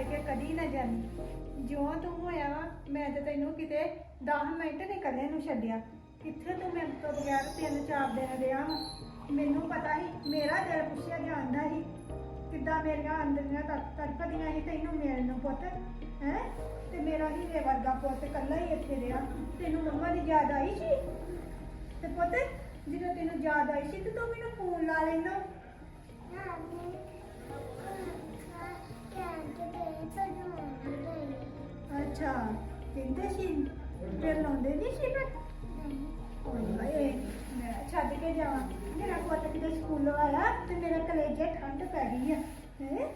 ਤੈਨੂੰ ਛੱਡ ਕੇ ਕਦੀ ਨਾ ਜਾਣੀ ਜਿਉਂ ਤੂੰ ਹੋਇਆ ਵਾ, ਮੈਂ ਤੇ ਤੈਨੂੰ ਕਿਤੇ 10 ਮਿੰਟ ਨਹੀਂ ਕੱਲੇ ਨੂੰ ਛੱਡਿਆ। ਕਿੱਥੇ ਤੂੰ ਮੇਰੇ ਤੋਂ ਬਗੈਰ ਤਿੰਨ ਚਾਰ ਦਿਨ ਰਿਹਾ ਵਾ? ਮੈਨੂੰ ਪਤਾ ਸੀ, ਮੇਰਾ ਦਿਲ ਪੁੱਛਿਆ ਜਾਂਦਾ ਸੀ, ਕਿੱਦਾਂ ਮੇਰੀਆਂ ਅੰਦਰੀਆਂ ਤੜਪ- ਤੜਪਦੀਆਂ ਸੀ ਤੈਨੂੰ ਮਿਲਣ ਨੂੰ ਪੁੱਤ, ਹੈ? ਤੇ ਮੇਰਾ ਹੀਰੇ ਵਰਗਾ ਪੁੱਤ ਕੱਲਾ ਹੀ ਇੱਥੇ ਰਿਹਾ। ਤੈਨੂੰ ਮੰਮਾ ਦੀ ਯਾਦ ਆਈ ਸੀ? ਤੇ ਪੁੱਤ, ਜਦੋਂ ਤੈਨੂੰ ਯਾਦ ਆਈ ਸੀ, ਤੇ ਤੂੰ ਮੈਨੂੰ ਫੋਨ ਲਾ ਲੈਂਦਾ। ਅੱਛਾ ਕਹਿੰਦੇ ਸੀ? ਫਿਰ ਲਾਉਂਦੇ ਨਹੀਂ ਸੀ ਫਿਰ? ਓਏ ਮੈਂ ਛੱਡ ਕੇ ਜਾਵਾਂ। ਮੇਰਾ ਪੁੱਤ ਕਿਤੇ ਸਕੂਲੋਂ ਆਇਆ ਤੇ ਮੇਰਾ ਕਲੇਜੇ ਠੰਡ ਪੈ ਗਈ ਆ। ਹੈ?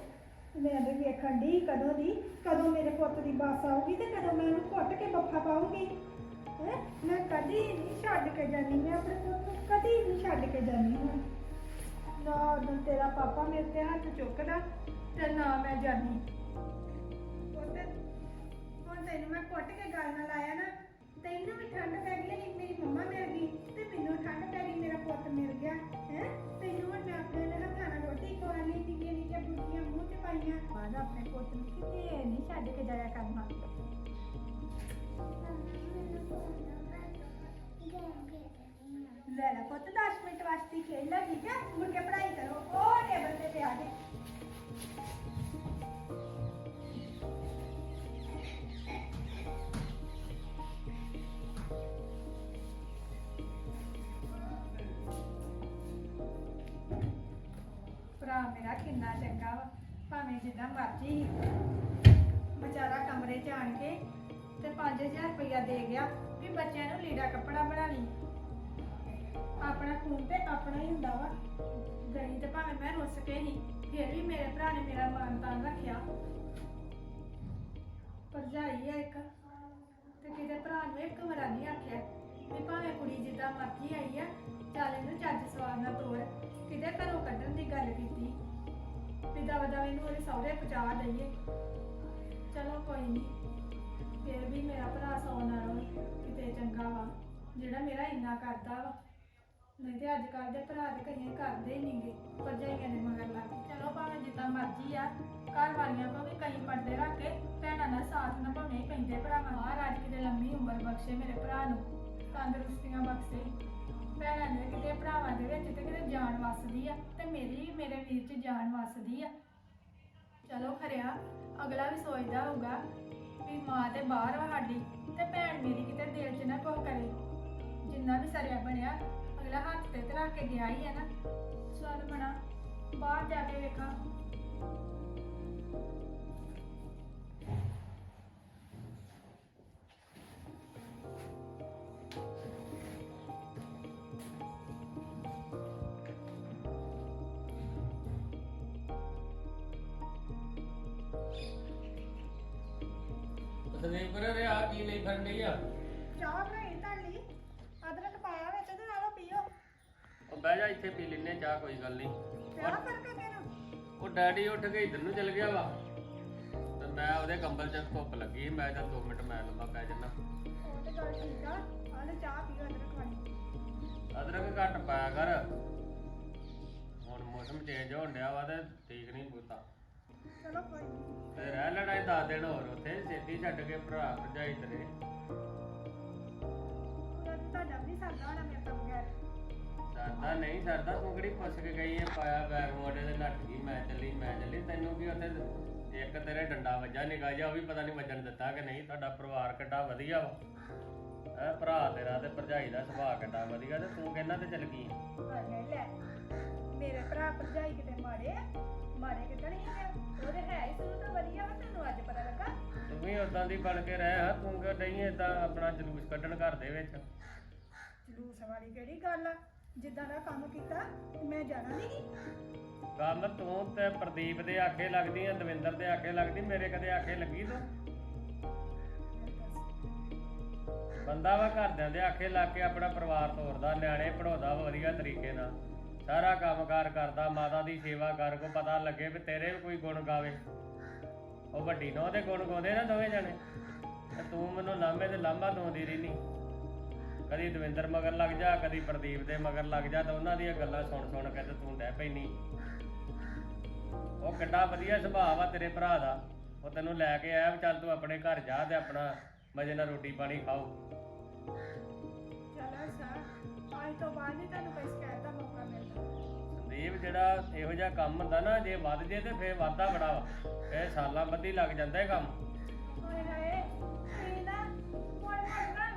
ਮੈਂ ਵੀ ਵੇਖਣ ਦੀ ਕਦੋਂ ਦੀ, ਕਦੋਂ ਮੇਰੇ ਪੁੱਤ ਦੀ ਬੱਸ ਆਊਗੀ ਤੇ ਕਦੋਂ ਮੈਂ ਉਹਨੂੰ ਘੁੱਟ ਕੇ ਬੱਫਾ ਪਾਉਂਗੀ ਹੈ? ਮੈਂ ਕਦੀ ਨਹੀਂ ਛੱਡ ਕੇ ਜਾਣੀ ਮੈਂ ਆਪਣੇ ਪੁੱਤ ਨੂੰ ਕਦੀ ਨਹੀਂ ਛੱਡ ਕੇ ਜਾਣੀ ਹੁਣ ਨਾ ਉਦੋਂ ਤੇਰਾ ਪਾਪਾ ਮੇਰੇ ਤੇ ਹੱਥ ਚੁੱਕਦਾ। ਤੇ ਨਾ ਮੈਂ ਜਾਣੀ ਪੁੱਤ ਹੁਣ ਤੈਨੂੰ ਮੈਂ ਕੁੱਟ ਕੇ ਗੱਲ ਨਾਲ ਆਇਆ ਨਾ ਤੈਨੂੰ ਵੀ ਠੰਡ ਪੈ ਗਈ ਹੈ ਮੇਰੀ ਮੰਮਾ ਮਿਲ ਗਈ ਤੇ ਮੈਨੂੰ ਠੰਡ ਪੈ ਗਈ ਮੇਰਾ ਪੁੱਤ ਮਿਲ ਗਿਆ ਹੈ? ਤੈਨੂੰ ਹੁਣ ਮੈਂ ਆਪਣੇ ਨਾਲ ਹੱਥਾਂ ਨਾਲ ਰੋਟੀ ਖਵਾ ਲਈ ਨਿੱਕੀਆਂ ਨਿੱਕੀਆਂ ਬੁੱਢੀਆਂ ਮੂੰਹ 'ਚ ਪਾਈਆਂ। ਬਾਅਦ ਆਪਣੇ ਪੁੱਤ ਨੂੰ ਕਿਤੇ ਨਹੀਂ ਛੱਡ ਕੇ ਜਾਇਆ ਕਰਨਾ। ਲੈ ਲੈ ਪੁੱਤ 10 ਮਿੰਟ ਵਾਸਤੇ ਖੇਡ ਲੈ ਠੀਕ ਹੈ? ਮੁੜ ਕੇ ਪੜ੍ਹਾਈ ਕਰੋ। ਉਹ ਟੇਬਲ ਤੇ ਪਿਆ ਦੇ। ਕਿੰਨਾ ਚੰਗਾ ਵਾ। ਭਾਵੇਂ ਜਿੱਦਾਂ ਮਰਜ਼ੀ ਸੀ ਵਿਚਾਰਾ ਕਮਰੇ 'ਚ ਆਣ ਕੇ ਤੇ 5000 ਰੁਪਇਆ ਦੇ ਗਿਆ ਵੀ ਬੱਚਿਆਂ ਨੂੰ ਲੀੜਾ ਕੱਪੜਾ ਬਣਾ ਲਈ। ਆਪਣਾ ਖੂਨ ਤੇ ਆਪਣਾ ਹੀ ਹੁੰਦਾ ਵਾ। ਗਈ ਤੇ ਭਾਵੇਂ ਮੈਂ ਰੁੱਸ ਕੇ ਹੀ, ਫਿਰ ਵੀ ਮੇਰੇ ਭਰਾ ਨੇ ਮੇਰਾ ਮਾਨ ਤਾਨ ਰੱਖਿਆ। ਭਰਜਾਈ ਆ ਇੱਕ। ਤੇ ਕਿਤੇ ਭਰਾ ਨੂੰ ਇੱਕ ਵਾਰ ਨਹੀਂ ਆਖਿਆ ਵੀ ਭਾਵੇਂ ਕੁੜੀ ਜਿੱਦਾਂ ਮਰਜ਼ੀ ਆਈ ਆ, ਚੱਲ ਇਹਨੂੰ ਚੱਜ ਸਵਾਦ ਨਾਲ ਤੋਰ। ਕਿਤੇ ਘਰੋਂ ਕੱਢਣ ਦੀ ਗੱਲ ਕੀਤੀ। ਵੀ ਦਵਾ ਦਵਾ ਇਹਨੂੰ ਉਹਦੇ ਸਹੁਰੇ ਪਹੁੰਚਾ ਦਈਏ। ਚਲੋ ਕੋਈ ਨਹੀਂ ਫਿਰ ਵੀ ਮੇਰਾ ਭਰਾ ਸੌ ਨਾਲੋਂ ਕਿਤੇ ਚੰਗਾ ਵਾ। ਜਿਹੜਾ ਮੇਰਾ ਇੰਨਾ ਕਰਦਾ ਵਾ। ਨਹੀਂ ਤੇ ਅੱਜ ਕੱਲ੍ਹ ਦੇ ਭਰਾ ਤੇ ਕਈਆਂ ਕਰਦੇ ਹੀ ਨਹੀਂਗੇ ਭਰਜਾਈਆਂ ਦੇ ਮਗਰ ਲੱਗ ਕੇ। ਚਲੋ ਭਾਵੇਂ ਜਿੱਦਾਂ ਮਰਜ਼ੀ ਆ ਘਰ ਵਾਲੀਆਂ ਕੋ ਵੀ ਕਈ ਪਰਦੇ ਰੱਖ ਕੇ ਭੈਣਾਂ ਨਾਲ ਸਾਥ ਨਿਭਾਉਣੇ ਹੀ ਪੈਂਦੇ ਭਰਾਵਾਂ ਨੂੰ ਮਹਾਰਾਜ ਕਿਤੇ ਲੰਮੀ ਉਮਰ ਬਖਸ਼ੇ ਮੇਰੇ ਭਰਾ ਨੂੰ ਤੰਦਰੁਸਤੀਆਂ ਬਖਸ਼ੇ। ਭੈਣਾਂ ਦੇ ਕਿਤੇ, ਭਰਾਵਾਂ ਦੇ ਵਿੱਚ ਤੇ ਕਿਤੇ ਜਾਨ ਵੱਸਦੀ ਆ ਤੇ ਮੇਰੀ ਮੇਰੇ ਵੀਰ 'ਚ ਜਾਨ ਵੱਸਦੀ ਆ। ਚਲੋ ਖਰਿਆ, ਅਗਲਾ ਵੀ ਸੋਚਦਾ ਹੋਊਗਾ ਵੀ ਮਾਂ ਤੇ ਬਾਹਰ ਵਾ ਸਾਡੀ ਤੇ ਭੈਣ ਮੇਰੀ ਕਿਤੇ ਦਿਲ 'ਚ ਨਾ ਕੁਝ ਕਰੇ। ਜਿੰਨਾ ਵੀ ਸਰਿਆ ਬਣਿਆ, ਅਗਲਾ ਹੱਥ ਤੇ ਧਰਾ ਕੇ ਗਿਆ ਹੀ ਹੈ ਨਾ। ਚੱਲ ਬਣਾ ਬਾਹਰ ਜਾ ਕੇ ਵੇਖਾਂ। ਸੰਦੀਪ ਰੇ ਆ ਕੀ ਲਈ ਫੜ ਲਈ ਆ? ਚਾਹ ਬਣਾਈ ਤੁਹਾਡੀ। ਅਦਰਕ ਪਾਇਆ ਵਿੱਚ ਤੇ ਨਾਲੋਂ ਪੀਓ। ਉਹ ਬਹਿ ਜਾ ਇੱਥੇ ਪੀ ਲੈਨੇ ਚਾਹ ਕੋਈ ਗੱਲ ਨਹੀਂ। ਚਾਹ ਕਰਕੇ ਕਿਨੂੰ ਉਹ ਡੈਡੀ ਉੱਠ ਕੇ ਇਧਰ ਨੂੰ ਚਲ ਗਿਆ ਵਾ। ਤੇ ਮੈਂ ਉਹਦੇ ਕੰਬਲ 'ਚ ਧੁੱਪ ਲੱਗੀ ਮੈਂ ਤਾਂ 2 ਮਿੰਟ ਮੈਂ ਲੰਮਾ ਪੈ ਜੰਨਾ ਉਹ ਤੇ ਗੱਲ ਠੀਕ ਆ ਆਲੇ ਚਾਹ ਪੀਓ ਅਦਰਕ ਵਾਲੀ ਅਦਰਕ ਘੱਟ ਪਾਇਆ ਕਰ। ਹੁਣ ਮੌਸਮ ਚੇਂਜ ਹੋਣ ਡਿਆ ਵਾ ਤੇ ਠੀਕ ਨਹੀਂ ਬੂਤਾ। ਚਲੋ ਕੋਈ ਨੀ। ਤੇ ਰਹਿ ਲੈਣਾ 10 ਦਿਨ ਹੋਰ ਉੱਥੇ ਛੇਤੀ ਛੱਡ ਕੇ ਭਰਾ ਭਰਜਾਈ ਤੇਰੇ। ਉਹਦਾ ਤੁਹਾਡਾ ਵੀ ਸਰਦਾ ਹੋਣਾ ਮੇਰੇ ਤੋਂ ਬਗੈਰ। ਸਰਦਾ ਨਹੀਂ ਸਰਦਾ ਤੂੰ ਕਿਹੜੀ ਪੁੱਛ ਕੇ ਗਈ ਹੈ ਪਾਇਆ ਬੈਗ ਮੋਢੇ ਤੇ ਨੱਠ ਗਈ ਮੈਂ ਚੱਲੀ ਮੈਂ ਚੱਲੀ ਤੈਨੂੰ ਕੀ ਉੱਥੇ ਇੱਕ ਤੇਰੇ ਡੰਡਾ ਵੱਜਾ ਨਿਕਾ ਜਾ ਉਹ ਵੀ ਪਤਾ ਨਹੀਂ ਵੱਜਣ ਦਿੱਤਾ ਕਿ ਨਹੀਂ ਤੁਹਾਡਾ ਪਰਿਵਾਰ ਕਿੱਡਾ ਵਧੀਆ ਵਾ। ਹੈ ਭਰਾ ਤੇਰਾ ਤੇ ਭਰਜਾਈ ਦਾ ਸੁਭਾਅ ਕਿੱਡਾ ਵਧੀਆ ਤੇ ਤੂੰ ਕਹਿੰਦਾ ਤੇ ਚੱਲ ਗਈ ਹਾਏ ਲੈ। ਮੇਰੇ ਭਰਾ ਭਰਜਾਈ ਕਿਤੇ ਮਾੜੇ ਮਾੜੇ ਕਿਤੇ ਨਹੀਂ ਆ ਉਹਦੇ ਹੈ ਹੀ ਸੁਣੋ ਤਾਂ ਵਧੀਆ ਵਾ ਤੈਨੂੰ ਅੱਜ ਪਤਾ ਲੱਗਾ। ਤੂੰ ਵੀ ਉਦਾਂ ਦੀ ਬਣ ਕੇ ਰਹਿ ਹਾਂ ਤੂੰ ਕਿ ਨਹੀਂ ਏਦਾਂ ਆਪਣਾ ਜਲੂਸ ਕੱਢਣ ਘਰ ਦੇ ਵਿੱਚ? ਜਲੂਸ ਵਾਲੀ ਕਿਹੜੀ ਗੱਲ ਆ? ਜਿੱਦਾਂ ਦਾ ਕੰਮ ਕੀਤਾ ਮੈਂ ਜਾਣਾ ਨਹੀਂ। ਕੰਮ ਤੂੰ ਤੇ ਪ੍ਰਦੀਪ ਦੇ ਆਖੇ ਲੱਗਦੀ ਆ ਦਵਿੰਦਰ ਦੇ ਆਖੇ ਲੱਗਦੀ ਮੇਰੇ ਕਦੇ ਆਖੇ ਲੱਗੀ ਤੂੰ? ਬੰਦਾ ਵਾ ਘਰਦਿਆਂ ਦੇ ਆਖੇ ਲੱਗ ਕੇ ਆਪਣਾ ਪਰਿਵਾਰ ਤੋਰਦਾ ਨਿਆਣੇ ਪੜਾਉਂਦਾ ਵਧੀਆ ਤਰੀਕੇ ਨਾਲ। ਸਾਰਾ ਕੰਮਕਾਰ ਕਰਦਾ, ਮਾਤਾ ਦੀ ਸੇਵਾ ਕਰ, ਕੋ ਪਤਾ ਲੱਗੇ ਵੀ ਤੇਰੇ ਵੀ ਕੋਈ ਗੁਣ ਗਾਵੇ। ਉਹ ਵੱਡੀ ਨੋ ਦੇ ਗੁਣ ਗਾਉਂਦੇ ਨਾ ਦੋਵੇਂ ਜਣੇ। ਤੇ ਤੂੰ ਮੈਨੂੰ ਲਾਂਬੇ ਤੇ ਲਾਂਬਾ ਦੋਂਦੀ ਰਹਿਨੀ। ਕਦੀ ਦਵਿੰਦਰ ਮਗਰ ਲੱਗ ਜਾ, ਕਦੀ ਪ੍ਰਦੀਪ ਦੇ ਮਗਰ ਲੱਗ ਜਾ, ਤਾਂ ਉਹਨਾਂ ਦੀਆਂ ਗੱਲਾਂ ਸੁਣ ਸੁਣ ਕੇ ਤੇ ਤੂੰ ਡਹਿ ਪੈਣੀ ਉਹ ਕਿੱਡਾ ਵਧੀਆ ਸੁਭਾਅ ਆ ਤੇਰੇ ਭਰਾ ਦਾ। ਉਹ ਤੈਨੂੰ ਲੈ ਕੇ ਆਇਆ ਵੀ ਚੱਲ ਤੂੰ ਆਪਣੇ ਘਰ ਜਾ ਤੇ ਆਪਣਾ ਮਜੇ ਨਾਲ ਰੋਟੀ ਪਾਣੀ ਖਾਓ। ਚਲੋ ਸਰ ਅੱਜ ਤੋਂ ਬਾਅਦ ਨਹੀਂ ਤੁਹਾਨੂੰ ਕੋਈ ਸ਼ਿਕਾਇਤ ਦਾ ਸੰਦੀਪ ਜਿਹੜਾ ਇਹੋ ਜਿਹਾ ਕੰਮ ਹੁੰਦਾ ਨਾ ਜੇ ਵੱਧ ਜੇ ਤੇ ਫੇਰ ਵਾਧਾ ਬੜਾ ਵਾ। ਇਹ ਸਾਲਾਂ ਬੱਧੀ ਲੱਗ ਜਾਂਦਾ ਇਹ ਕੰਮ। ਹਾਏ ਹਾਏ ਤੁਸੀਂ ਨਾ ਮੋੜ ਮੋੜ ਨਾ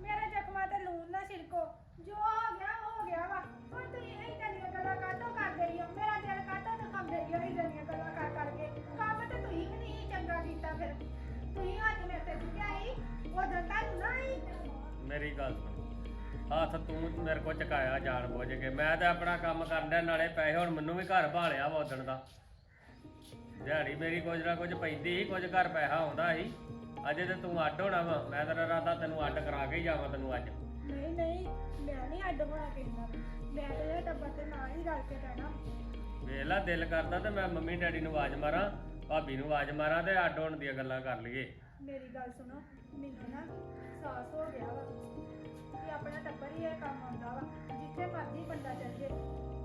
ਮੇਰੇ ਜ਼ਖਮਾਂ ਤੇ ਲੂਣ ਨਾ ਛਿੜਕੋ। ਜੋ ਹੋ ਗਿਆ ਹੋ ਗਿਆ ਵਾ। ਹੁਣ ਤੁਸੀਂ ਇਹ ਜਲੀਆਂ ਗੱਲਾਂ ਕਾਹਤੋਂ ਕਰਦੇ ਰਹੀ ਹੋ ਮੇਰਾ ਦਿਲ ਕਾਹਤੋਂ ਦਿਖਾਉਂਦੇ ਰਹੀ ਹੋ ਇਹ ਜਲੀਆਂ ਗੱਲਾਂ ਕਰ ਕਰਕੇ? ਕੰਮ ਤੇ ਤੁਸੀਂ ਵੀ ਨਹੀਂ ਚੰਗਾ ਕੀਤਾ ਫਿਰ। ਤੁਸੀਂ ਅੱਜ ਮੇਰੇ ਤੇ ਚੁੱਕਿਆ ਸੀ। ਉਦੋਂ ਤੁਹਾਨੂੰ ਨਾ ਹੀ ਮੇਰੀ ਗੱਲ ਸੁਣ। ਹੱਥ ਤੂੰ ਮੇਰੇ ਕੋਲ ਚਕਾਇਆ ਜਾਣ ਬੁੱਝ ਕੇ। ਮੈਂ ਤੇ ਆਪਣਾ ਕੰਮ ਕਰਦਾ ਨਾਲੇ ਪੈਸੇ ਹੁਣ ਮੈਨੂੰ ਵੀ ਘਰ ਭਾਲਿਆ ਵਾ ਉਦਣ ਦਾ। ਦਿਹਾੜੀ ਮੇਰੀ ਕੁਝ ਨਾ ਕੁਝ ਪੈਂਦੀ ਸੀ ਕੁਝ ਘਰ ਪੈਸਾ ਆਉਂਦਾ ਸੀ। ਅਜੇ ਤੇ ਤੂੰ ਅੱਡ ਹੋਣਾ ਵਾ ਮੈਂ ਤੇਰਾ ਰਾਦਾ ਤੈਨੂੰ ਅੱਡ ਕਰਾ ਕੇ ਹੀ ਜਾਵਾਂ ਤੈਨੂੰ ਅੱਜ। ਨਹੀਂ ਨਹੀਂ ਮੈਂ ਨਹੀਂ ਅੱਡ ਹੋਣਾ ਕਹਿੰਦਾ ਮੈਂ ਤੇ ਇਹ ਟੱਬਰ ਤੇ ਨਾਲ ਹੀ ਰਲ ਕੇ ਰਹਿਣਾ। ਵੇਖ ਲਾ ਦਿਲ ਕਰਦਾ ਤੇ ਮੈਂ ਮੰਮੀ ਡੈਡੀ ਨੂੰ ਆਵਾਜ਼ ਮਾਰਾਂ ਭਾਬੀ ਨੂੰ ਆਵਾਜ਼ ਮਾਰਾਂ ਤੇ ਅੱਡ ਹੋਣ ਦੀਆਂ ਗੱਲਾਂ ਕਰ ਲਈਏ। ਮੇਰੀ ਗੱਲ ਸੁਣੋ ਮੈਨੂੰ ਨਾ ਸਾਹਸ ਹੋ ਗਿਆ ਵਾ। ਕਿ ਹੀ ਇਹ ਕੰਮ ਆਉਂਦਾ ਵਾ, ਜਿੱਥੇ ਮਰਜ਼ੀ ਬੰਦਾ ਚੱਲ। ਜੇ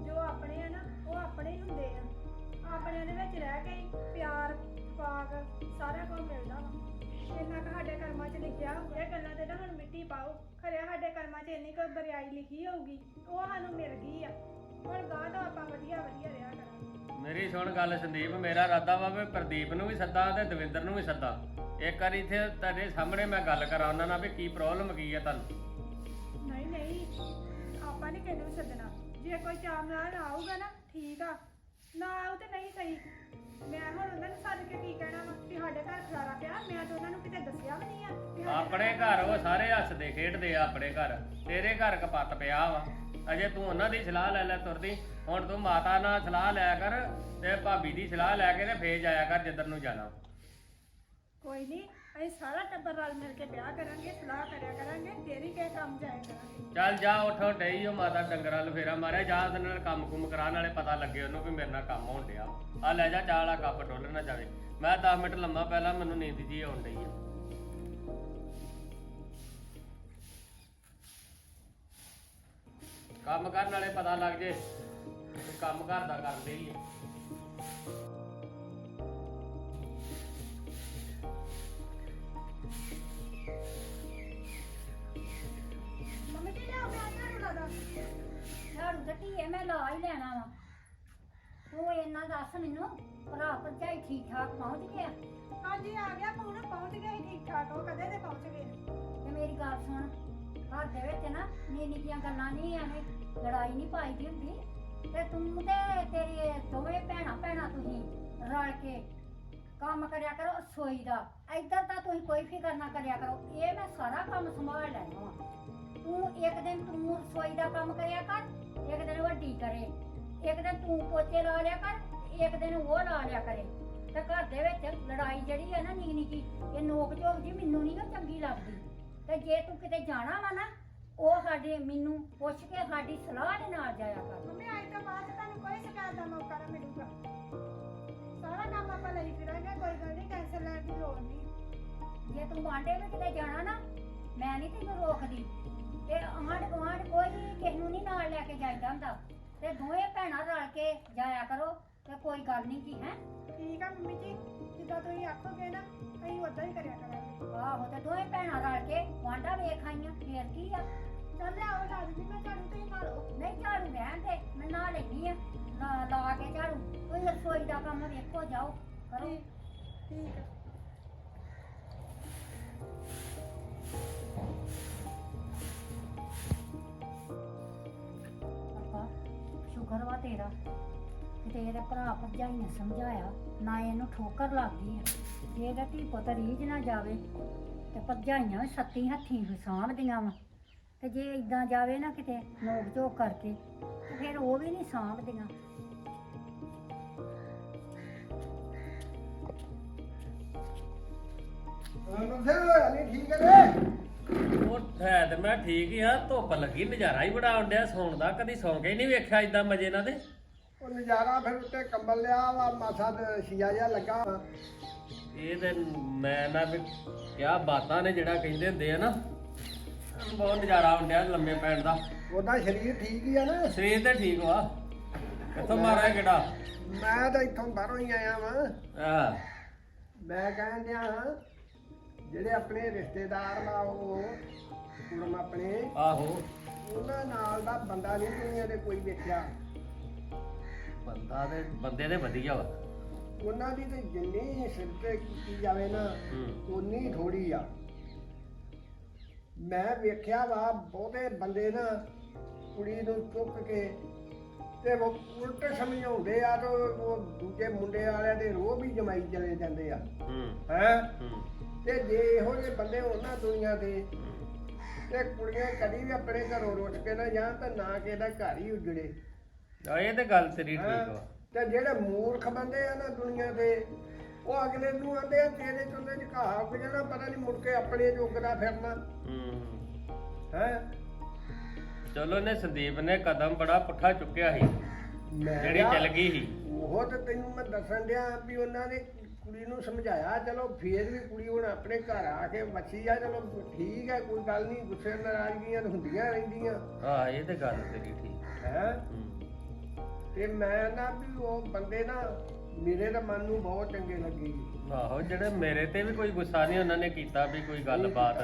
ਜੋ ਆਪਣੇ ਆ ਨਾ, ਉਹ ਆਪਣੇ ਹੀ ਹੁੰਦੇ ਆ। ਆਪਣਿਆਂ ਦੇ ਵਿੱਚ ਰਹਿ ਕੇ ਹੀ ਪਿਆਰ ਪਾਗ ਸਾਰਾ ਕੁਝ ਮਿਲਦਾ ਵਾ। ਇੰਨਾ ਕੁ ਸਾਡੇ ਕਰਮਾਂ 'ਚ ਲਿਖਿਆ ਹੋਊਗਾ ਇਹ ਗੱਲਾਂ ਤੇ ਨਾ ਹੁਣ ਮਿੱਟੀ ਪਾਓ। ਖਰਿਆ ਸਾਡੇ ਕਰਮਾਂ 'ਚ ਇੰਨੀ ਕੋਈ ਬਰਿਆਈ ਲਿਖੀ ਹੋਊਗੀ, ਉਹ ਸਾਨੂੰ ਮਿਲ ਗਈ ਆ। ਹੁਣ ਗਾਂ ਤੋਂ ਆਪਾਂ ਵਧੀਆ ਵਧੀਆ ਰਿਹਾ ਕਰਾਂਗੇ। ਮੇਰੀ ਸੁਣ ਗੱਲ ਸੰਦੀਪ, ਮੇਰਾ ਇਰਾਦਾ ਵਾ ਵੀ ਪ੍ਰਦੀਪ ਨੂੰ ਵੀ ਸੱਦਾ ਤੇ ਦਵਿੰਦਰ ਨੂੰ ਵੀ ਸੱਦਾ। ਇੱਕ ਵਾਰੀ ਇੱਥੇ ਤੁਹਾਡੇ ਸਾਹਮਣੇ ਮੈਂ ਗੱਲ ਕਰਾਂ ਉਹਨਾਂ ਨਾਲ ਵੀ ਕੀ ਪ੍ਰੋਬਲਮ ਕੀ ਹੈ ਤੁਹਾਨੂੰ। ਨਹੀਂ ਆਪਾਂ ਨਹੀਂ ਕਿਸੇ ਸੱਦਣਾ। ਜੇ ਕੋਈ ਚਾਮ ਆਊਗਾ ਨਾ, ਠੀਕ ਆ। ਨਾ ਆਊ ਤੇ ਨਹੀਂ ਸਹੀ। ਮੈਂ ਹੁਣ ਉਹਨਾਂ ਨੂੰ ਸੱਦ ਕੇ ਕੀ ਕਹਿਣਾ ਵਾ ਕਿ ਸਾਡੇ ਘਰ ਖਲਾਰਾ ਪਿਆ, ਮੈਂ ਤਾਂ ਉਹਨਾਂ ਨੂੰ ਕਿਤੇ ਦੱਸਿਆ ਵੀ ਨਹੀਂ ਆ ਕਿ ਸਾਡੇ ਆਪਣੇ ਘਰ ਉਹ ਸਾਰੇ ਹੱਸਦੇ ਖੇਡਦੇ ਆ ਆਪਣੇ ਘਰ। ਤੇਰੇ ਘਰ ਕਪੱਤ ਪਿਆ ਵਾ। ਅਜੇ ਤੂੰ ਉਹਨਾਂ ਦੀ ਸਲਾਹ ਲੈ ਲੈ ਤੁਰਦੀ। ਹੁਣ ਤੂੰ ਮਾਤਾ ਨਾਲ ਸਲਾਹ ਲਿਆ ਕਰ ਤੇ ਭਾਬੀ ਦੀ ਸਲਾਹ ਲੈ ਕੇ ਤੇ ਫੇਰ ਜਾਇਆ ਕਰ ਜਿੱਧਰ ਨੂੰ ਜਾਣਾ। ਕੋਈ ਨਹੀਂ, ਅਸੀਂ ਸਾਰਾ ਟੱਬਰ ਰਲ ਮਿਲ ਕੇ ਵਿਆਹ ਕਰਾਂਗੇ, ਸਲਾਹ ਕਰਿਆ ਕਰਾਂਗੇ, ਫੇਰ ਹੀ ਕਿਸੇ ਕੰਮ ਜਾਇਆ ਕਰਾਂਗੇ ਚੱਲ ਜਾ, ਉੱਠੋ, ਡਈ ਉਹ ਮਾਤਾ ਡੰਗਰਾਂ ਨੂੰ ਫੇਰਾ ਮਾਰਿਆ, ਜਾ ਉਹਦੇ ਨਾਲ ਕੰਮ ਕੁਮ ਕਰਾ ਨਾਲੇ ਪਤਾ ਲੱਗੇ ਉਹਨੂੰ ਵੀ ਮੇਰੇ ਨਾਲ ਕੰਮ ਹੋਣ ਡਿਆ। ਆ ਲੈ ਜਾ, ਚਾਹ ਵਾਲਾ ਕੱਪ ਡੋਲ ਨਾ ਜਾਵੇ। ਮੈਂ 10 ਮਿੰਟ ਲੰਮਾ ਪਹਿਲਾਂ ਮੈਨੂੰ ਨੀਂਦ ਜੀ ਆਉਣ ਡਈ ਆ। ਕੰਮ ਕਰਨ ਵਾਲੇ ਪਤਾ ਲੱਗ ਜੇ, ਕੰਮ ਘਰ ਦਾ ਕਰਦੇ ਹੀ ਆ। ਮੈਂ ਲਾ ਹੀ ਲੈਣਾ ਵਾ। ਤੂੰ ਇੰਨਾ ਦੱਸ ਮੈਨੂੰ ਭਰਾ ਭਰਜਾਈ ਠੀਕ ਠਾਕ ਪਹੁੰਚ ਗਿਆ ਹਾਂਜੀ ਆ ਗਿਆ ਫੋਨ ਪਹੁੰਚ ਗਿਆ ਸੀ ਠੀਕ ਠਾਕ ਉਹ ਕਦੇ ਦੇ ਪਹੁੰਚ ਗਏ ਤੇ ਮੇਰੀ ਗੱਲ ਸੁਣ ਘਰ ਦੇ ਵਿੱਚ ਨਾ ਨੀ ਨਿੱਕੀਆਂ ਗੱਲਾਂ ਨਹੀਂ ਐਵੇਂ ਲੜਾਈ ਨਹੀਂ ਪਾਈ ਦੀ ਹੁੰਦੀ। ਤੇ ਤੂੰ ਤੇ ਤੇਰੀ ਦੋਵੇਂ ਭੈਣਾਂ ਭੈਣਾਂ ਤੁਸੀਂ ਰਲ ਕੇ ਕੰਮ ਕਰਿਆ ਕਰੋ ਸੋਈ ਦਾ। ਇੱਧਰ ਤਾਂ ਤੁਸੀਂ ਕੋਈ ਫਿਕਰ ਨਾ ਕਰਿਆ ਕਰੋ ਇਹ ਮੈਂ ਸਾਰਾ ਕੰਮ ਸੰਭਾਲ ਲੈਣਾ ਵਾ। ਤੂੰ ਇੱਕ ਦਿਨ ਤੂੰ ਰਸੋਈ ਦਾ ਕੰਮ ਕਰਿਆ ਕਰ ਇੱਕ ਦਿਨ ਵੱਡੀ ਕਰੇ। ਇੱਕ ਦਿਨ ਤੂੰ ਪੋਚੇ ਲਾ ਲਿਆ ਕਰ ਇੱਕ ਦਿਨ ਉਹ ਲਾ ਲਿਆ ਕਰੇ। ਤੇ ਘਰ ਦੇ ਵਿੱਚ ਲੜਾਈ ਜਿਹੜੀ ਹੈ ਨਾ ਨਿੱਕੀ ਨਿੱਕੀ ਇਹ ਨੋਕ ਝੋਕ ਜੀ ਮੈਨੂੰ ਨਹੀਂ ਗਾ ਚੰਗੀ ਲੱਗਦੀ। ਤੇ ਜੇ ਤੂੰ ਕਿਤੇ ਜਾਣਾ ਵਾ ਨਾ ਉਹ ਸਾਡੇ ਮੈਨੂੰ ਪੁੱਛ ਕੇ ਸਾਡੀ ਸਲਾਹ ਦੇ ਨਾਲ ਜਾਇਆ ਕਰ। ਮੰਮੀ ਅੱਜ ਤੋਂ ਬਾਅਦ ਤੁਹਾਨੂੰ ਕੋਈ ਸ਼ਿਕਾਇਤ ਦਾ ਮੌਕਾ ਨਾ ਮਿਲੂਗਾ। ਸਾਰਾ ਕੰਮ ਆਪਾਂ ਲਈ ਫਿਰਾਂਗੇ ਕੋਈ ਗੱਲ ਨਹੀਂ ਟੈਨਸ਼ਨ ਲੈਣ ਦੀ ਲੋੜ ਨਹੀਂ ਜੇ ਤੂੰ ਵਾਂਡੇ ਵਿੱਚ ਕਿਤੇ ਜਾਣਾ ਨਾ ਮੈਂ ਨਹੀਂ ਤੈਨੂੰ ਰੋਕਦੀ। ਤੇ ਆਂਢ ਗੁਆਂਢ ਕੋਈ ਕਿਸੇ ਨੂੰ ਨਹੀਂ ਨਾਲ ਲੈ ਕੇ ਜਾਈਦਾ ਹੁੰਦਾ। ਤੇ ਦੋਵੇਂ ਭੈਣਾਂ ਰਲ ਕੇ ਜਾਇਆ ਕਰੋ ਤੇ ਕੋਈ ਗੱਲ ਨਹੀਂ ਕੀ ਹੈ? ਠੀਕ ਆ ਮੰਮੀ ਜੀ ਜਿੱਦਾਂ ਤੁਸੀਂ ਆਖੋਗੇ ਨਾ ਅਸੀਂ ਉਦਾਂ ਹੀ ਕਰਿਆ ਕਰਾਂਗੇ। ਆਹੋ ਤੇ ਦੋਵੇਂ ਭੈਣਾਂ ਰਲ ਕੇ ਵਾਂਡਾ ਵੇਖ ਆਈਆਂ ਫੇਰ ਕੀ ਆ? ਚੱਲ ਲਿਆਓ ਦਿੰਦੀ ਮੈਂ ਝਾੜੂ ਤੁਸੀਂ ਮਾਰੋ। ਨਹੀਂ ਝਾੜੂ ਰਹਿਣ ਦੇ ਮੈਂ ਨਾ ਲੈਣੀ ਆ। ਲਾ ਲਾ ਕੇ ਝਾੜੂ। ਕੋਈ ਰਸੋਈ ਦਾ ਕੰਮ ਵੇਖੋ ਜਾਓ ਕਰੋ। ਠੀਕ ਠੀਕ ਆ। ਸ਼ੁਕਰ ਵਾ ਤੇਰਾ। ਕਿਤੇ ਇਹਦੇ ਭਰਾ ਭਰਜਾਈ ਨੇ ਸਮਝਾਇਆ, ਨਾ ਇਹਨੂੰ ਠੋਕਰ ਲੱਗ ਗਈ ਆ। ਜੇ ਇਹਦਾ ਧੀ ਪੁੱਤ ਰੀਝ ਨਾ ਜਾਵੇ, ਤੇ ਭਰਜਾਈਆਂ ਵੀ ਸੱਤੀ ਹੱਥੀਂ ਸਾਂਭਦੀਆਂ ਵਾ। ਤੇ ਜੇ ਇਦਾਂ ਜਾਵੇ ਨਾ ਕਿਤੇ ਨੋਕ ਝੋਕ ਕਰਕੇ, ਤੇ ਫਿਰ ਉਹ ਵੀ ਨਹੀਂ ਸਾਂਭਦੀਆਂ ਨੰਦੇ ਹੋਇਆ ਨਹੀਂ ਠੀਕ ਹੈ ਉਹ ਹੈ ਤੇ ਮੈਂ ਠੀਕ ਹੀ ਆ ਧੁੱਪ ਲੱਗੀ ਨਜ਼ਾਰਾ ਹੀ ਬੜਾ ਆਉਂਦਿਆ ਸੌਣ ਦਾ ਕਦੀ ਸੌਂ ਕੇ ਹੀ ਨਹੀਂ ਵੇਖਿਆ ਇਦਾਂ ਮਜੇ ਨਾਲ ਤੇ ਉਹ ਨਜ਼ਾਰਾ ਫਿਰ ਉੱਤੇ ਕੰਬਲ ਲਿਆ ਵਾ ਮਾਸਾ ਤੇ ਸ਼ੀਆ ਜਿਹਾ ਲੱਗਾ ਵਾ। ਇਹ ਤੇ ਮੈਂ ਨਾ ਵੀ ਕਿਆ ਬਾਤਾਂ ਨੇ ਜਿਹੜਾ ਕਹਿੰਦੇ ਹੁੰਦੇ ਆ ਨਾ ਬਹੁਤ ਨਜ਼ਾਰਾ ਆਉਂਦਿਆ ਲੰਮੇ ਪੈਣ ਦਾ। ਉਹਦਾ ਸਰੀਰ ਠੀਕ ਹੀ ਆ ਨਾ। ਸਰੀਰ ਤੇ ਠੀਕ ਵਾ। ਕਿੱਥੋਂ ਮਾਰਿਆ ਕਿਹੜਾ? ਮੈਂ ਤਾਂ ਇੱਥੋਂ ਬਾਹਰੋਂ ਹੀ ਆਇਆ ਵਾਂ। ਆ ਮੈਂ ਕਹਿਣ ਡਿਆ ਹਾਂ ਜਿਹੜੇ ਆਪਣੇ ਰਿਸ਼ਤੇਦਾਰ ਵਾ ਉਹ ਕੁੜਮ ਆਪਣੇ ਆਹੋ। ਉਹਨਾਂ ਨਾਲ ਦਾ ਬੰਦਾ ਨਹੀਂ ਦੁਨੀਆ ਦੇ ਕੋਈ ਵੇਖਿਆ। ਬੰਦਾ ਦੇ ਬੰਦੇ ਦੇ ਵਧੀਆ ਵਾ। ਉਹਨਾਂ ਦੀ ਤੇ ਜਿੰਨੀ ਸਿਫਤ ਕੀਤੀ ਜਾਵੇ ਨਾ ਹੂੰ। ਉਨੀ ਥੋੜੀ ਆ। ਮੈਂ ਵੇਖਿਆ ਵਾ ਬਹੁਤੇ ਬੰਦੇ ਨਾ ਕੁੜੀ ਨੂੰ ਚੁੱਕ ਕੇ ਤੇ ਉਹ ਉਲਟ ਸਮਝਾਉਂਦੇ ਆ ਤੇ ਉਹ ਦੂਜੇ ਮੁੰਡੇ ਵਾਲਿਆਂ ਦੇ ਰੋਹ ਵੀ ਜਮਾਈ ਚਲੇ ਜਾਂਦੇ ਆ। ਹੂੰ। ਹੈ? ਹੂੰ। ਤੇ ਜੇ ਇਹੋ ਜਿਹੇ ਬੰਦੇ ਹੋਣ ਦੁਨੀਆ ਤੇ ਤੇ ਕੁੜੀਆਂ ਕਦੀ ਵੀ ਆਪਣੇ ਘਰੋਂ ਰੁੱਟ ਕੇ ਨਾ ਜਾਣ ਤਾਂ ਨਾ ਕਿਸੇ ਦਾ ਘਰ ਹੀ ਉਜੜੇ। ਆ ਇਹ ਤੇ ਗੱਲ ਤੇਰੀ? ਠੀਕ ਵਾ ਤੇ ਜਿਹੜੇ ਮੂਰਖ ਬੰਦੇ ਆ ਨਾ ਦੁਨੀਆ ਦੇ ਉਹ ਅਗਲੇ ਨੂੰ ਆਂਦੇ ਆ ਤੇਰੇ ਚੁੱਲ੍ਹੇ 'ਚ ਘਾਹ ਉੱਗ ਜਾਣਾ ਪਤਾ ਨਹੀਂ ਮੁੜ ਕੇ ਆਪਣੇ ਜੋਗਦਾ ਫਿਰਨਾ। ਹੂੰ। ਹੈ? ਚਲੋ ਨੇ ਸੰਦੀਪ ਨੇ ਕਦਮ ਬੜਾ ਪੁੱਠਾ ਚੁੱਕਿਆ ਸੀ। ਜਿਹੜੀ ਚੱਲ ਗਈ ਸੀ। ਉਹ ਤੇ ਤੈਨੂੰ ਮੈਂ ਦੱਸਣ ਡਿਆ ਵੀ ਉਹਨਾਂ ਨੇ ਕੁੜੀ ਨੂੰ ਸਮਝਾਇਆ ਚਲੋ ਫੇਰ ਵੀ ਕੁੜੀ ਹੁਣ ਆਪਣੇ ਘਰ ਆ ਕੇ ਬੱਚੀ ਆ ਚਲੋ ਠੀਕ ਹੈ ਕੋਈ ਗੱਲ ਨਹੀਂ ਗੁੱਸੇ ਨਾਰਾਜ਼ਗੀਆਂ ਤਾਂ ਹੁੰਦੀਆਂ ਰਹਿੰਦੀਆਂ। ਹਾਂ ਇਹ ਤੇ ਗੱਲ ਤੇਰੀ ਠੀਕ। ਹੈ? ਤੇ ਮੈਂ ਨਾ ਵੀ ਉਹ ਬੰਦੇ ਨਾ ਮੇਰੇ ਤਾਂ ਮਨ ਨੂੰ ਬਹੁਤ ਚੰਗੇ ਲੱਗੇ। ਆਹੋ ਜਿਹੜੇ ਮੇਰੇ ਤੇ ਵੀ ਕੋਈ ਗੁੱਸਾ ਨਹੀਂ ਉਹਨਾਂ ਨੇ ਕੀਤਾ ਵੀ ਕੋਈ ਗੱਲਬਾਤ।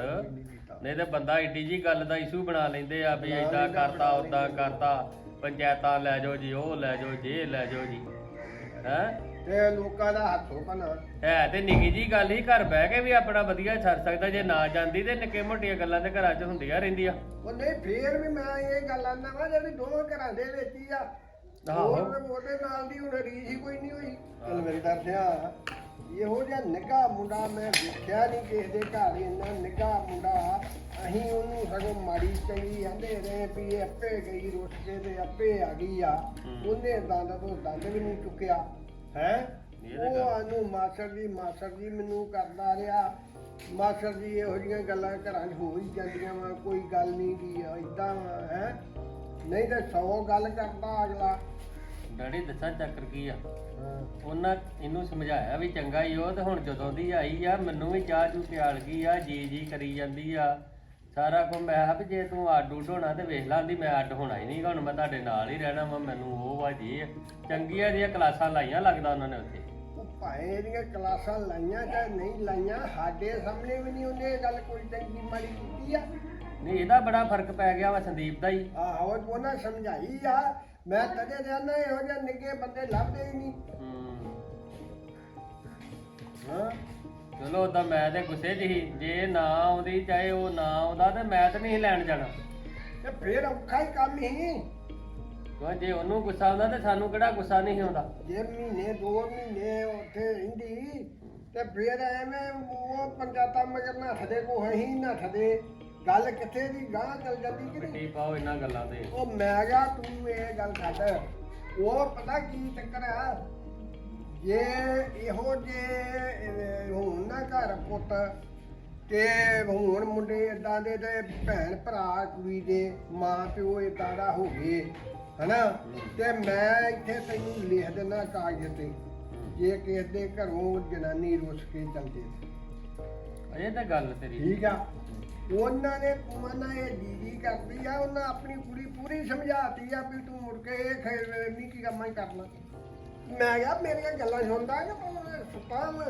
ਨਹੀਂ ਤੇ ਬੰਦਾ ਏਡੀ ਜੀ ਗੱਲ ਦਾ ਇਸ਼ੂ ਬਣਾ ਲੈਂਦੇ ਆ ਵੀ ਲੈਂਦਾ, ਕਰਤਾ ਉਦਾਂ। ਕਰਤਾ। ਪੰਚਾਇਤਾਂ ਲੈ ਜਾਓ ਜੀ ਉਹ ਲੈ ਜਾਓ ਜੇ ਲੈ ਜਾਓ ਜੀ। ਹੈ? ਤੇ ਲੋਕਾਂ ਦਾ ਹੱਥੋਂ ਭਨਾ ਹੈ ਤੇ ਨਿੱਕੀ ਜੀ ਗੱਲ ਹੀ ਘਰ ਬਹਿ ਕੇ ਵੀ ਆਪਣਾ ਵਧੀਆ ਛੱਡ ਸਕਦਾ ਜੇ ਨਾ ਜਾਂਦੀ ਤੇ ਨਿੱਕੇ ਮੋਟੀਆਂ ਗੱਲਾਂ ਤੇ ਘਰਾਂ 'ਚ ਹੁੰਦੀਆਂ ਰਹਿੰਦੀਆਂ। ਉਹ ਨਹੀਂ ਫੇਰ ਵੀ ਮੈਂ ਇਹ ਗੱਲ ਆਨਾ ਵਾ ਜਿਹੜੀ ਦੋਵਾਂ ਘਰਾਂ ਦੇ ਵਿੱਚ ਹੀ ਆ। ਆਹੋ। ਹੋਰ ਉਹਦੇ ਨਾਲ ਦੀ ਹੁਣ ਰੀਸ ਹੀ ਕੋਈ ਨਹੀਂ ਹੋਈ। ਚਲ ਮੇਰੀ ਦਰਦਿਆ ਇਹੋ ਜਿਹਾ ਨਿੱਘਾ ਮੁੰਡਾ ਮੈਂ ਵੇਖਿਆ ਨਹੀਂ ਕਿਸੇ ਦੇ ਘਰ ਇੰਨਾ ਨਿੱਘਾ ਮੁੰਡਾ। ਅਸੀਂ ਉਹਨੂੰ ਸਗੋਂ ਮਾੜੀ ਚੰਗੀ ਕਹਿੰਦੇ ਰਹੇ ਵੀ ਇਹ ਆਪੇ ਗਈ ਰੁੱਸ ਕੇ ਤੇ ਆਪੇ ਆ ਗਈ ਆ। ਉਹਨੇ ਦੰਦ ਤੋਂ ਦੰਦ ਵੀ ਨਹੀਂ ਚੁੱਕਿਆ। ਹੈ? ਉਹ ਆਨੂੰ ਮਾਸਟਰ ਜੀ ਮਾਸਟਰ ਜੀ ਮੈਨੂੰ ਕਰਦਾ ਰਿਹਾ। ਮਾਸਟਰ ਜੀ ਇਹੋ ਜਿਹੀਆਂ ਗੱਲਾਂ ਘਰਾਂ 'ਚ ਹੋ ਹੀ ਜਾਂਦੀਆਂ ਵਾ ਕੋਈ ਗੱਲ ਨਹੀਂ ਕੀ ਇਦਾਂ ਹੈ? ਨਹੀਂ ਤਾਂ 100 ਗੱਲ ਕਰਦਾ ਅਗਲਾ। ਡੈਡੀ ਦੱਸਾਂ ਚੱਕਰ ਕੀ ਆ। ਉਹਨਾਂ ਇਹਨੂੰ ਸਮਝਾਇਆ ਵੀ ਚੰਗਾ ਹੀ ਉਹ ਤੇ ਹੁਣ ਜਦੋਂ ਦੀ ਆਈ ਆ ਮੈਨੂੰ ਵੀ ਚਾਹ ਚੂ ਪਿਆਲ ਗਈ ਆ ਜੀ ਜੀ ਕਰੀ ਜਾਂਦੀ ਆ। ਸਾਰਾ ਕੁਝ ਮੈਂ ਕਿਹਾ ਵੀ ਜੇ ਤੂੰ ਅੱਡ ਉੱਡ ਹੋਣਾ ਤੇ ਵੇਖ ਲਾਂਦੀ ਮੈਂ ਅੱਡ ਹੋਣਾ ਹੀ ਨਹੀਂ ਹੁਣ ਮੈਂ ਤੁਹਾਡੇ ਨਾਲ ਹੀ ਰਹਿਣਾ ਵਾ ਮੈਨੂੰ ਉਹ ਵਾ ਜੀ। ਚੰਗੀਆਂ ਦੀਆਂ ਕਲਾਸਾਂ ਲਾਈਆਂ ਲੱਗਦਾ ਉਹਨਾਂ ਨੇ ਉੱਥੇ। ਉਹ ਭਾਵੇਂ ਇਹਦੀਆਂ ਕਲਾਸਾਂ ਲਾਈਆਂ ਚਾਹੇ ਨਹੀਂ ਲਾਈਆਂ ਸਾਡੇ ਸਾਹਮਣੇ ਵੀ ਨਹੀਂ ਉਹਨੇ ਇਹ ਗੱਲ ਕੋਈ ਚੰਗੀ ਮਾੜੀ ਕੀਤੀ ਆ। ਨਹੀਂ ਇਹਦਾ ਬੜਾ ਫ਼ਰਕ ਪੈ ਗਿਆ ਵਾ ਸੰਦੀਪ ਦਾ ਹੀ। ਆਹੋ ਉਹਨਾਂ ਸਮਝਾਈ ਆ। ਮੈਂ ਕਦੇ ਜਾਣਾ ਇਹੋ ਜਿਹੇ ਨਿੱਗੇ ਬੰਦੇ ਲੱਭਦੇ ਹੀ ਨਹੀਂ। ਹੂੰ। ਹਾਂ। ਚਲੋ ਉਦਾਂ ਮੈਂ ਤੇ ਗੁੱਸੇ 'ਚ ਸੀ ਜੇ ਨਾ ਆਉਂਦੀ ਚਾਹੇ ਉਹ ਨਾ ਆਉਂਦਾ ਤੇ ਮੈਂ ਤਾਂ ਨਹੀਂ ਲੈਣ ਜਾਣਾ। ਤੇ ਫੇਰ ਔਖਾ ਹੀ ਕੰਮ ਹੀ। ਕਿਉਂ ਜੇ ਉਹਨੂੰ ਗੁੱਸਾ ਆਉਂਦਾ ਤੇ ਸਾਨੂੰ ਕਿਹੜਾ ਗੁੱਸਾ ਨਹੀਂ ਆਉਂਦਾ? ਜੇ ਮਹੀਨੇ ਦੋ ਮਹੀਨੇ ਉੱਥੇ ਰਹਿੰਦੀ ਤੇ ਫਿਰ ਐਵੇਂ ਉਹ ਪੰਚਾਇਤਾਂ ਮਗਰ ਨੱਠਦੇ ਕੋ ਹੀ ਨੱਠਦੇ। ਗੱਲ ਕਿੱਥੇ ਦੀ ਗਾਂ ਚੱਲ ਜਾਂਦੀ ਕਿ ਨਹੀਂ? ਮਿੱਟੀ ਪਾਓ ਇਹਨਾਂ ਗੱਲਾਂ ਤੇ। ਉਹ ਮੈਂ ਕਿਹਾ ਤੂੰ ਇਹ ਗੱਲ ਛੱਡ। ਉਹ ਪਤਾ ਕੀ ਚੱਕਰ ਆ? ਜੇ ਇਹੋ ਜੇ ਹੁਣ ਨਾ ਘਰ ਪੁੱਤ ਤੇ ਹੁਣ ਮੁੰਡੇ ਇਦਾਂ ਦੇ ਤੇ ਭੈਣ ਭਰਾ ਕੁੜੀ ਦੇ ਮਾਂ ਪਿਓ ਇਦਾਂ ਦਾ ਹੋ ਗਏ ਹਨਾ? ਤੇ ਮੈਂ ਇੱਥੇ ਤੈਨੂੰ ਲਿਖ ਦਿੰਦਾ ਕਾਗਜ਼ ਤੇ ਜੇ ਕਿਸੇ ਦੇ ਘਰੋਂ ਜਨਾਨੀ ਰੁੱਸ ਕੇ ਚੱਲਦੇ ਇਹ ਤਾਂ ਗੱਲ ਤੇਰੀ ਠੀਕ ਆ? ਉਹਨਾਂ ਨੇ ਮਨਾ ਇਹ ਦੀਦੀ ਕਰਦੀ ਆ ਉਹਨਾਂ ਆਪਣੀ ਕੁੜੀ ਪੂਰੀ ਸਮਝਾਤੀ ਆ ਵੀ ਤੂੰ ਮੁੜ ਕੇ ਇਹ ਖੇਡ ਨਹੀਂ ਕੀ ਕੰਮਾਂ ਕਰਨਾ। ਮੈਂ ਕਿਹਾ ਮੇਰੀਆਂ ਗੱਲਾਂ ਸੁਣਦਾ ਕਿ ਤੂੰ ਸੁੱਤਾ ਮੈਂ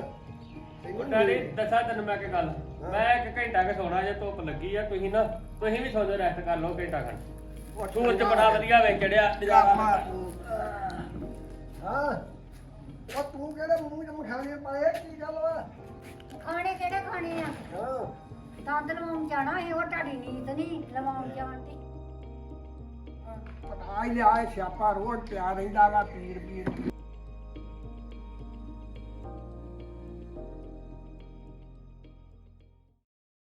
ਉਹ ਡੈਡੀ ਦੱਸਾਂ ਤੈਨੂੰ ਮੈਂ ਕੀ ਗੱਲ। ਮੈਂ ਇੱਕ ਘੰਟਾ ਕੇ ਸੋਣਾ ਜੇ ਧੁੱਪ ਲੱਗੀ ਆ ਤੁਸੀਂ ਨਾ ਤੁਸੀਂ ਵੀ ਸੌਂ ਜਾਓ ਰੈਸਟ ਕਰ ਲਓ ਘੰਟਾ ਖੰਡ। ਸੂਰਜ ਬੜਾ ਵਧੀਆ ਵੇ ਚੜਿਆ ਨਜ਼ਾਰਾ। ਹਾਂ। ਉਹ ਤੂੰ ਕਿਹੜੇ ਮੂੰਹ 'ਚ ਮਖਾਣੇ ਪਾਏ ਕੀ ਗੱਲ ਵਾ? ਖਾਣੇ ਕਿਹੜੇ ਖਾਣੇ ਆ? ਹਾਂ। ਦੰਦ ਲਵਾਉਣ ਜਾਣਾ ਇਹ ਉਹ ਤੁਹਾਡੀ ਨੀਂਦ ਨਹੀਂ ਲਵਾਉਣ ਜਾਣ ਦੀ। ਪਤਾ ਹੀ ਲਿਆ ਸਿਆਪਾ ਰੋਜ਼ ਪਿਆ ਰਹਿੰਦਾ ਵਾ ਪੀਰ ਪੀਰ ਪੀਰ।